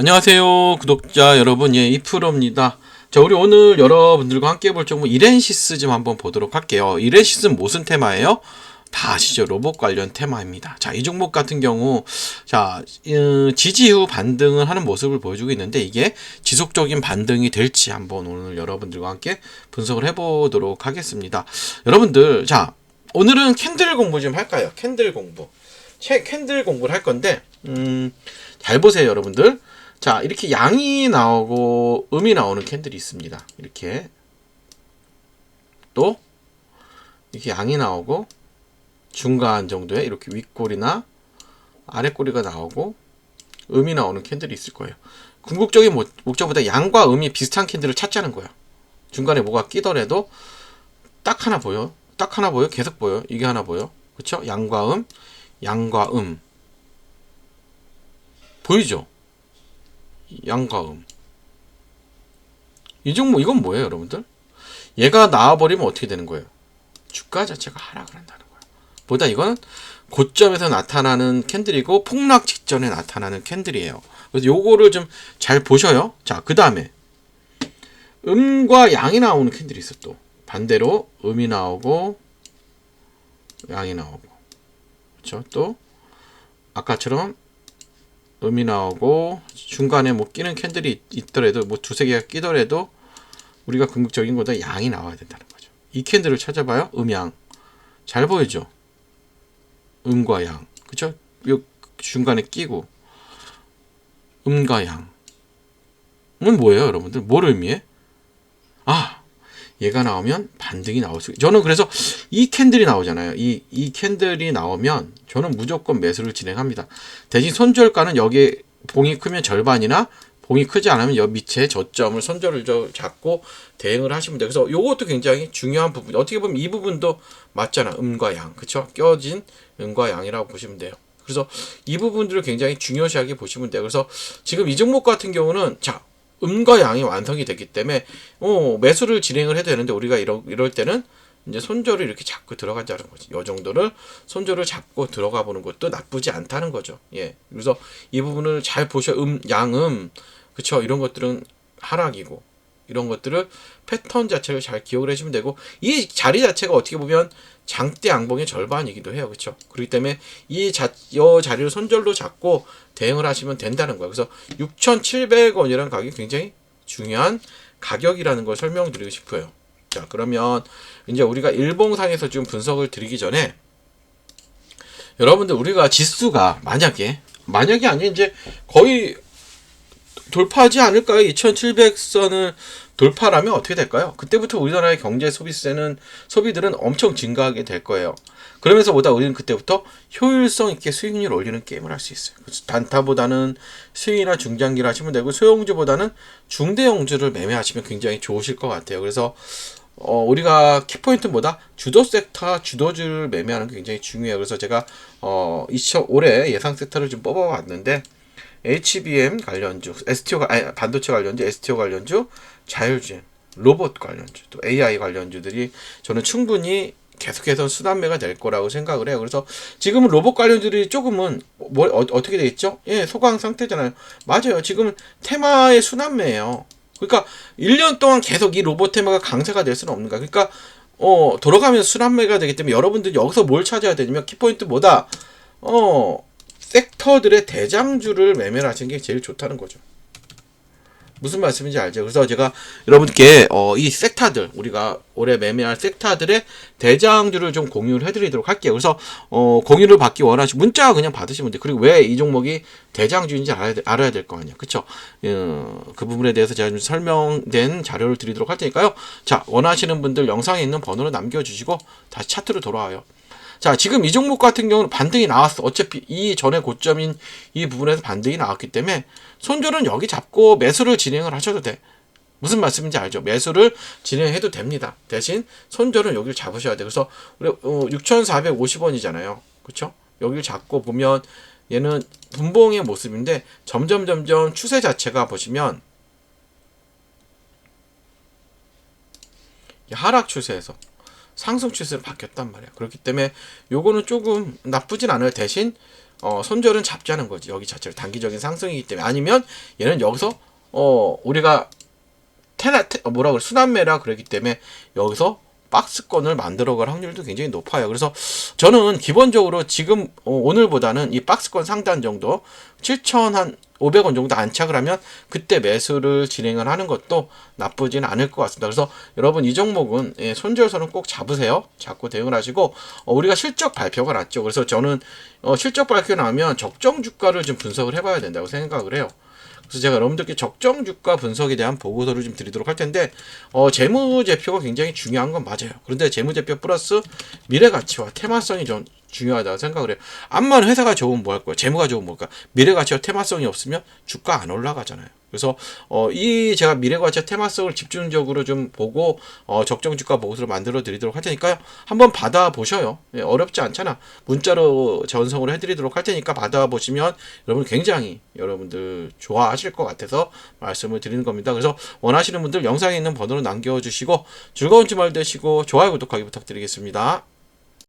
안녕하세요 구독자 여러분. 예 이프로입니다. 자 우리 오늘 여러분들과 함께 볼 종목 이렌시스 좀 한번 보도록 할게요. 이렌시스는 무슨 테마예요? 다 아시죠? 로봇 관련 테마입니다. 자이 종목 같은 경우 자 어, 지지 후 반등을 하는 모습을 보여주고 있는데 이게 지속적인 반등이 될지 한번 오늘 여러분들과 함께 분석을 해보도록 하겠습니다. 여러분들 자 오늘은 캔들 공부 좀 할까요? 캔들 공부. 채, 캔들 공부를 할 건데 음, 잘 보세요 여러분들 자, 이렇게 양이 나오고 음이 나오는 캔들이 있습니다. 이렇게. 또, 이렇게 양이 나오고, 중간 정도의 이렇게 윗꼬리나 아랫꼬리가 나오고, 음이 나오는 캔들이 있을 거예요. 궁극적인 목적보다 양과 음이 비슷한 캔들을 찾자는 거야. 중간에 뭐가 끼더라도 딱 하나 보여. 딱 하나 보여. 계속 보여. 이게 하나 보여. 그쵸? 양과 음, 양과 음. 보이죠? 양가음. 이 종목 이건 뭐예요, 여러분들? 얘가 나와버리면 어떻게 되는 거예요? 주가 자체가 하락을 한다는 거예요. 보다 이거는 고점에서 나타나는 캔들이고 폭락 직전에 나타나는 캔들이에요. 그래서 요거를 좀 잘 보셔요. 자, 그 다음에 음과 양이 나오는 캔들이 있어 또 반대로 음이 나오고 양이 나오고 그렇죠? 또 아까처럼 음이 나오고 중간에 뭐 끼는 캔들이 있더라도 뭐 두세 개가 끼더라도 우리가 궁극적인 거다 양이 나와야 된다는 거죠. 이 캔들을 찾아봐요. 음양 잘 보이죠? 음과 양 그쵸? 요 중간에 끼고 음과 양은 뭐예요, 여러분들? 뭘 의미해? 아 얘가 나오면 반등이 나올 수. 저는 그래서 이 캔들이 나오잖아요. 이, 이 캔들이 나오면 저는 무조건 매수를 진행합니다. 대신 손절가는 여기 봉이 크면 절반이나 봉이 크지 않으면 여 밑에 저점을 손절을 잡고 대응을 하시면 돼요. 그래서 이것도 굉장히 중요한 부분. 어떻게 보면 이 부분도 맞잖아. 음과 양. 그쵸? 껴진 음과 양이라고 보시면 돼요. 그래서 이 부분들을 굉장히 중요시하게 보시면 돼요. 그래서 지금 이 종목 같은 경우는 자, 음과 양이 완성이 됐기 때문에 어, 매수를 진행을 해도 되는데 우리가 이러, 이럴 때는 이제 손절을 이렇게 잡고 들어가자는 거지. 요 정도를 손절을 잡고 들어가 보는 것도 나쁘지 않다는 거죠. 예. 그래서 이 부분을 잘 보셔. 음, 양음, 그쵸. 이런 것들은 하락이고, 이런 것들을 패턴 자체를 잘 기억을 해주면 되고, 이 자리 자체가 어떻게 보면 장대 양봉의 절반이기도 해요. 그쵸. 그렇기 때문에 이 자, 이 자리를 손절로 잡고 대응을 하시면 된다는 거예요. 그래서 6,700원이라는 가격이 굉장히 중요한 가격이라는 걸 설명드리고 싶어요. 자, 그러면 이제 우리가 일봉상에서 좀 분석을 드리기 전에 여러분들 우리가 지수가 만약에 만약에 아니 이제 거의 돌파하지 않을까요? 2700선을 돌파라면 어떻게 될까요? 그때부터 우리나라의 경제 소비세는 소비들은 엄청 증가하게 될 거예요. 그러면서 보다 우리는 그때부터 효율성 있게 수익률 올리는 게임을 할 수 있어요. 단타보다는 수익이나 중장기를 하시면 되고 소형주보다는 중대형주를 매매하시면 굉장히 좋으실 것 같아요. 그래서 어, 우리가 키포인트보다 주도 섹터, 주도주를 매매하는 게 굉장히 중요해요. 그래서 제가 어, 2000, 올해 예상 섹터를 좀 뽑아봤는데 HBM 관련주, STO 아니, 반도체 관련주, STO 관련주, 자율주행, 로봇 관련주, 또 AI 관련주들이 저는 충분히 계속해서 수단매가 될 거라고 생각을 해요. 그래서 지금은 로봇 관련주들이 조금은 뭐 어, 떻게 돼 있죠? 예, 소강 상태잖아요. 맞아요. 지금은 테마의 순환매예요. 그러니까 1년 동안 계속 이 로봇 테마가 강세가 될 수는 없는 거야. 그러니까 어, 돌아가면서 순환매가 되기 때문에 여러분들이 여기서 뭘 찾아야 되냐면 키포인트보다 어, 섹터들의 대장주를 매매를 하시는 게 제일 좋다는 거죠. 무슨 말씀인지 알죠? 그래서 제가 여러분께 어, 이 섹터들 우리가 올해 매매할 섹터들의 대장주를 좀 공유를 해드리도록 할게요. 그래서 어, 공유를 받기 원하시 문자 그냥 받으시면 돼요. 그리고 왜 이 종목이 대장주인지 알아야, 알아야 될 거 아니야, 그렇죠? 어, 그 부분에 대해서 제가 좀 설명된 자료를 드리도록 할 테니까요. 자 원하시는 분들 영상에 있는 번호를 남겨주시고 다시 차트로 돌아와요. 자, 지금 이 종목 같은 경우는 반등이 나왔어. 어차피 이 전에 고점인 이 부분에서 반등이 나왔기 때문에 손절은 여기 잡고 매수를 진행을 하셔도 돼. 무슨 말씀인지 알죠? 매수를 진행해도 됩니다. 대신 손절은 여기를 잡으셔야 돼. 그래서 우리 어, 6,450원이잖아요. 그렇죠? 여기를 잡고 보면 얘는 분봉의 모습인데 점점 점점 추세 자체가 보시면 하락 추세에서 상승 추세로 바뀌었단 말이야. 그렇기 때문에 요거는 조금 나쁘진 않을 대신 어, 손절은 잡자는 거지. 여기 자체로 단기적인 상승이기 때문에 아니면 얘는 여기서 어, 우리가 테나 테, 어, 뭐라 그래 순환매라 그랬기 때문에 여기서 박스권을 만들어 갈 확률도 굉장히 높아요. 그래서 저는 기본적으로 지금 어, 오늘보다는 이 박스권 상단 정도 7천 한 500원 정도 안착을 하면 그때 매수를 진행을 하는 것도 나쁘진 않을 것 같습니다. 그래서 여러분 이 종목은 예, 손절선은 꼭 잡으세요. 잡고 대응을 하시고 어, 우리가 실적 발표가 났죠. 그래서 저는 어, 실적 발표 나면 적정 주가를 좀 분석을 해봐야 된다고 생각을 해요. 그래서 제가 여러분들께 적정 주가 분석에 대한 보고서를 좀 드리도록 할 텐데 어, 재무제표가 굉장히 중요한 건 맞아요. 그런데 재무제표 플러스 미래 가치와 테마성이 좀 중요하다고 생각을 해요. 암만 회사가 좋으면 뭐 할 거야? 재무가 좋으면 뭘까? 미래 가치와 테마성이 없으면 주가 안 올라가잖아요. 그래서 어, 이 제가 미래가치와 테마성을 집중적으로 좀 보고 어, 적정 주가 보고서를 만들어 드리도록 할 테니까요. 한번 받아 보셔요. 예, 어렵지 않잖아. 문자로 전송을 해드리도록 할 테니까 받아 보시면 여러분 굉장히 여러분들 좋아하실 것 같아서 말씀을 드리는 겁니다. 그래서 원하시는 분들 영상에 있는 번호로 남겨주시고 즐거운 주말 되시고 좋아요 구독하기 부탁드리겠습니다.